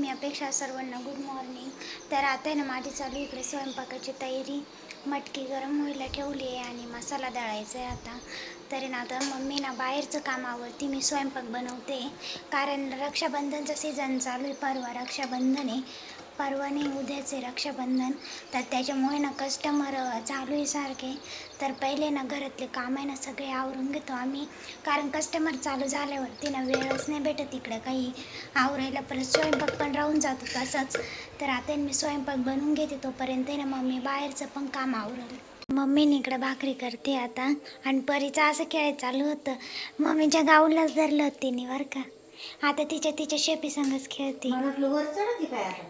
मी अपेक्षा सर्वांना good morning तर आता आहे ना माझी चालू इकडे स्वयंपाकाची तयारी. मटकी गरम व्हायला ठेवली आहे आणि मसाला दळायचा आहे आता. तरी ना आता मम्मी ना बाहेरचं काम मी स्वयंपाक बनवते. कारण रक्षाबंधनचं सीझन चालू आहे परवा रक्षाबंधन आहे. परवा नाही उद्याच आहे रक्षाबंधन. तर त्याच्यामुळे ना कस्टमर चालू आहे सारखे. तर पहिले ना घरातले काम आहे ना सगळे आवरून घेतो आम्ही. कारण कस्टमर चालू झाल्यावरती ना वेळच नाही भेटत इकडं काही. आवरायला परत स्वयंपाक पण राहून जातो तसंच. तर आता मी स्वयंपाक बनवून घेते तोपर्यंत ना मम्मी बाहेरचं पण काम आवरल. मम्मीने इकडं भाकरी करते आता. आणि परीचं असं खेळ चालू होतं. मम्मीच्या गाऊलाच धरलं होतं तिने बरं का. आता तिच्या तिच्या शेपी संगच खेळते. मला वाटलं वर चढती काय आता?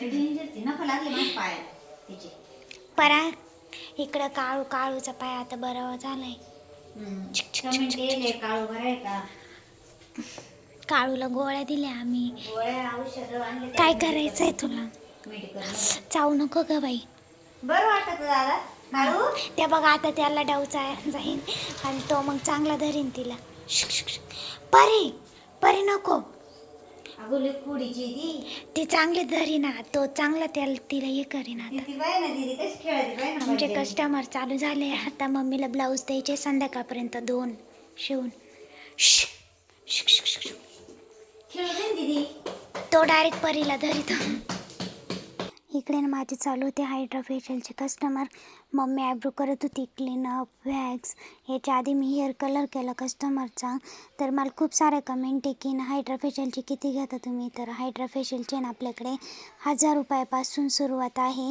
डेंजर ती नका लागले माझ्या पायाला तिचे. परा इकडं काळू काळूचा पाय आता बरा झालाय. कमेंट काळू का? काळूला गोळ्या दिल्या आम्ही. गोळ्या औषध आणले काय करायचंय तुला? मेडिकल चावू नको ग बाई. बरं वाटत दादा. काळू? त्या बघा आता त्याला डावचा जाईन. आणि तो मग चांगला धरीन तिला. परी! परी नको. अगोली कुडीची ती. ती चांगली धरीना तो चांगला त्याला तिला हे करीन आता. ती बाय ना दीदी कशी खेळायची बाय ना आमचे. कस्टमर चालू झाले आता मम्मीला ब्लाऊज द्यायचे संध्याकाळपर्यंत दोन शिवून. खेळू दे ना दीदी तो. डायरेक्ट परीला धरित. इकडे ना माझे चालू होते हायड्रा फेशियलचे कस्टमर मम्मी आयब्रो करत होती क्लीनअप वॅक्स याच्या आधी मी हेअर कलर केला कस्टमरचा तर मला खूप सारे कमेंट आहे की ना हायड्रा फेशियलची किती घेता तुम्ही? तर हायड्रा फेशियलचे ना आपल्याकडे हजार रुपयापासून सुरुवात आहे.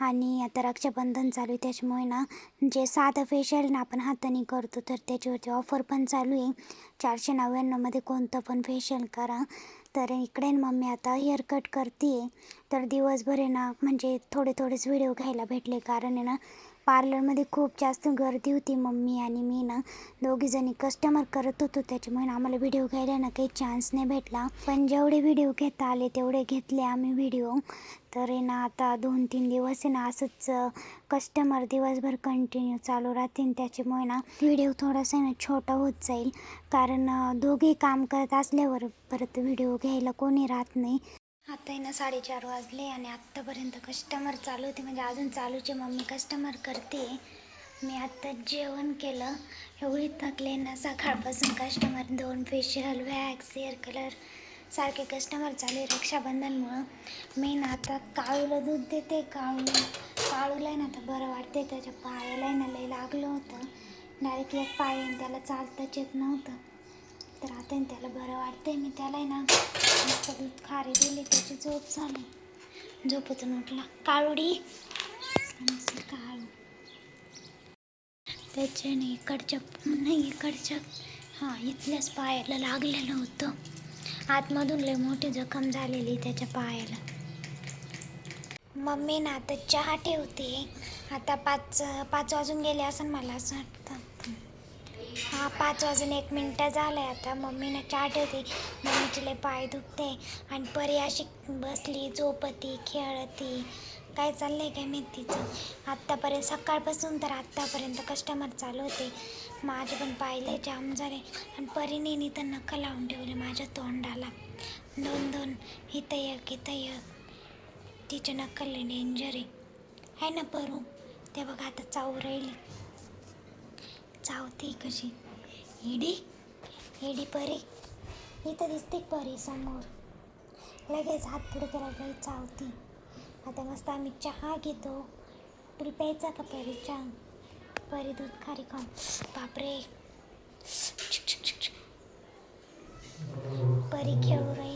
आणि आता रक्षाबंधन चालू आहे त्याच्यामुळे ना जे साधं फेशियल ना आपण हाताने करतो तर त्याच्यावरती ऑफर पण चालू आहे. चारशे नव्याण्णवमध्ये कोणतं पण फेशियल करा. तर इकडे मम्मी आता हेअर कट करते तर दिवसभर आहे ना म्हणजे थोडे थोडेच व्हिडिओ घ्यायला भेटले. कारण आहे ना पार्लरमध्ये खूप जास्त गर्दी होती मम्मी आणि मी ना. दोघीजणी कस्टमर करत होतो त्याच्यामुळे आम्हाला व्हिडिओ घ्यायला ना काही चान्स नाही भेटला. पण जेवढे व्हिडिओ घेता आले तेवढे घेतले आम्ही व्हिडिओ तर आहे ना आता दोन तीन दिवस आहे ना असंच कस्टमर दिवसभर कंटिन्यू चालू राहतील. त्याच्यामुळे ना व्हिडिओ थोडासा आहे ना छोटा होत जाईल. कारण दोघे काम करत असल्यावर परत व्हिडिओ घ्यायला कोणी राहत नाही. आता आहे ना साडेचार वाजले आणि आत्तापर्यंत कस्टमर चालू होते. म्हणजे अजून चालूचे मम्मी कस्टमर करते. मी आत्ता जेवण केलं. एवढी थकले ना सकाळपासून कस्टमर दोन फेशियल वॅक्स हेअर कलर सारखे कस्टमर चालू आहे रक्षाबंधनमुळं. मी ना आता काळूला दूध देते. काळू काळूला ना आता बरं वाटते त्याच्या पायाला ना लय लागलं होतं. डायरेक्ट एक पाय त्याला चालताच येत नव्हतं. तर आता आणि त्याला बरं वाटतंय. मी त्याला आहे ना मस्त दूध खारी दिली. त्याची झोप झाली. झोपतून उठला काळुडी. काळू. त्याच्याने इकडच्या नाही इकडच्या हां इथल्याच पायाला लागलेलं होतं. आतमधून लय मोठी जखम झालेली त्याच्या पायाला. मम्मी ना आता चहा ठेवते. आता पाच पाच वाजून गेले असं मला असं वाटतं. हा पाच वाजून एक मिनटं झालंय आता. मम्मीनं चहा ठेवते. मम्मीचे लय पाय दुखते. आणि परी अशी बसली झोपती खेळती. काय चाललंय काय माहीत तिचं आत्तापर्यंत सकाळपासून तर आत्तापर्यंत कस्टमर चालू होते. माझे पण पाहिले जाम झाले. आणि परीने तर नखं लावून ठेवले माझ्या तोंडाला. दोन दोन इथं एक इथं एक. तिचे नक्कल डेंजर आहे. आहे ना परू? ते बघा आता चावू राहिली. चावते कशी? इडी इडी परी. इथं दिसते परी समोर. लगेच हात पुढे करायला चावती. आता मस्त आम्ही चहा घेतो. तुला प्यायचा का परी? चहा. परी दूध खारी खाऊन. बापरे. परी खेळू राहिली.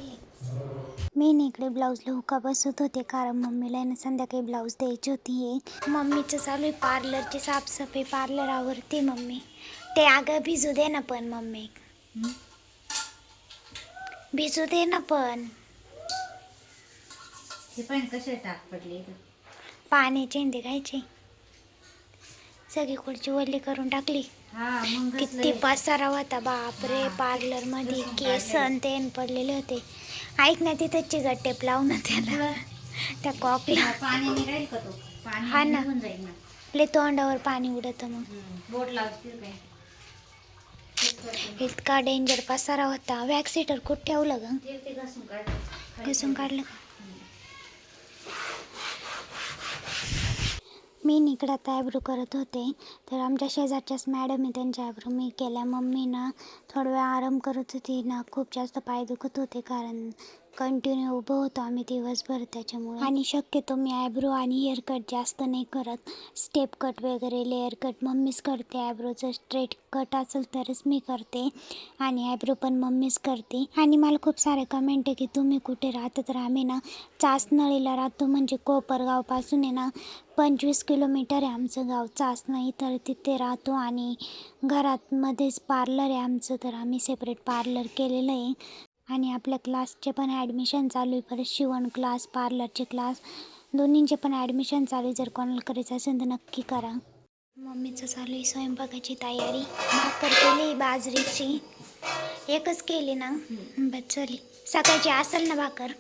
मी ना इकडे ब्लाऊजला हुका बसत होते कारण मम्मीला ना संध्याकाळी ब्लाऊज द्यायची होती मम्मीचं चालू आहे पार्लरची साफसफाई पार्लर आवरते मम्मी. ते अगं भिजू दे ना पण मम्मी. भिजू दे ना पण. हे पण कसे टाक पडले इथं. पाण्याचे इंदे घ्यायचे. सगळी खुर्ची वल्ली करून टाकली. किती पसारा होता बापरे पार्लर? मध्ये केस तेन पडलेले होते. ऐक ना तिथं चिकट टेप लावू ना त्याला. त्या कॉकला. पाणी निघाल का तो? पाणी हा ना. निघून जाईल ना ले तोंडावर पाणी उडत मग. बोट काय? इतका डेंजर पसारा होता. वॅक्स सीटर कुठं ठेवलं ग? ते ते घासून काढ. घासून काढलं का? मी इकडं आता आयब्रो करत होते. तर आमच्या शेजारच्याच मॅडम आहे त्यांच्या आयब्रो मी केल्या. मम्मी ना थोडा वेळ आराम करत होती ना खूप जास्त पाय दुखत होते कारण कंटिन्यू उभं होतो आम्ही दिवसभर त्याच्यामुळे. आणि शक्यतो मी आयब्रो आणि हेअर कट जास्त नाही करत. स्टेप कट वगैरे लेअर कट मम्मीच करते. आयब्रोचं स्ट्रेट कट असेल तरच मी करते. आणि आयब्रो पण मम्मीच करते. आणि मला खूप सारे कमेंट आहे की तुम्ही कुठे राहता तर आम्ही ना चासनळीला राहतो म्हणजे कोपरगावपासून आहे ना पंचवीस किलोमीटर आहे आमचं गाव. चासनळी तर तिथे राहतो आणि घरात मध्येच पार्लर आहे आमचं. तर आम्ही सेपरेट पार्लर केलेलं आहे. आणि आपल्या क्लासचे पण ॲडमिशन चालू आहे. परत शिवण क्लास पार्लरचे क्लास दोन्हींचे पण ॲडमिशन चालू आहे. जर कोणाला करायचं असेल तर नक्की करा. मम्मीचं चालू आहे स्वयंपाकाची तयारी. भाकर केली बाजरीची. एकच केली ना? बस चली सकाळची असेल ना भाकर.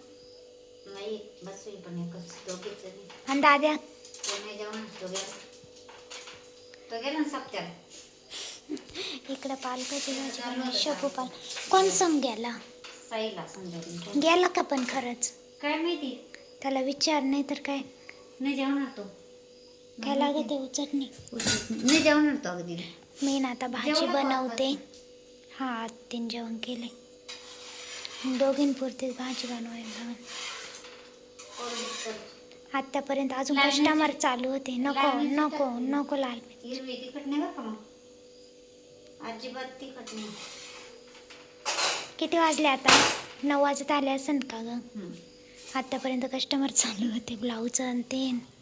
आणि दाद्या? इकडं पालकाची भाजी बनवली. शेपू पाल कोण संग गेला साईला समजा गेला का पण खरंच? काय माहिती? त्याला विचार नाही तर काय? नाही जेवणार तो काय लागत आहे उचटणी नाही? जेवणार तो अगदी. मी ना आता भाजी बनवते. हा तीन जेवण केले. दोघींपुरतीच भाजी बनवायला आत्तापर्यंत अजून लाल कस्टमर चालू होते. नको लाल मिरची नको. नको लाल. हिरवी तिखट नाही बरं का मग? अजिबात तिखट नाही. किती वाजले आता? नऊ वाजत आले असेल का ग? आत्तापर्यंत कस्टमर चालू होते ब्लाऊज आणि ते.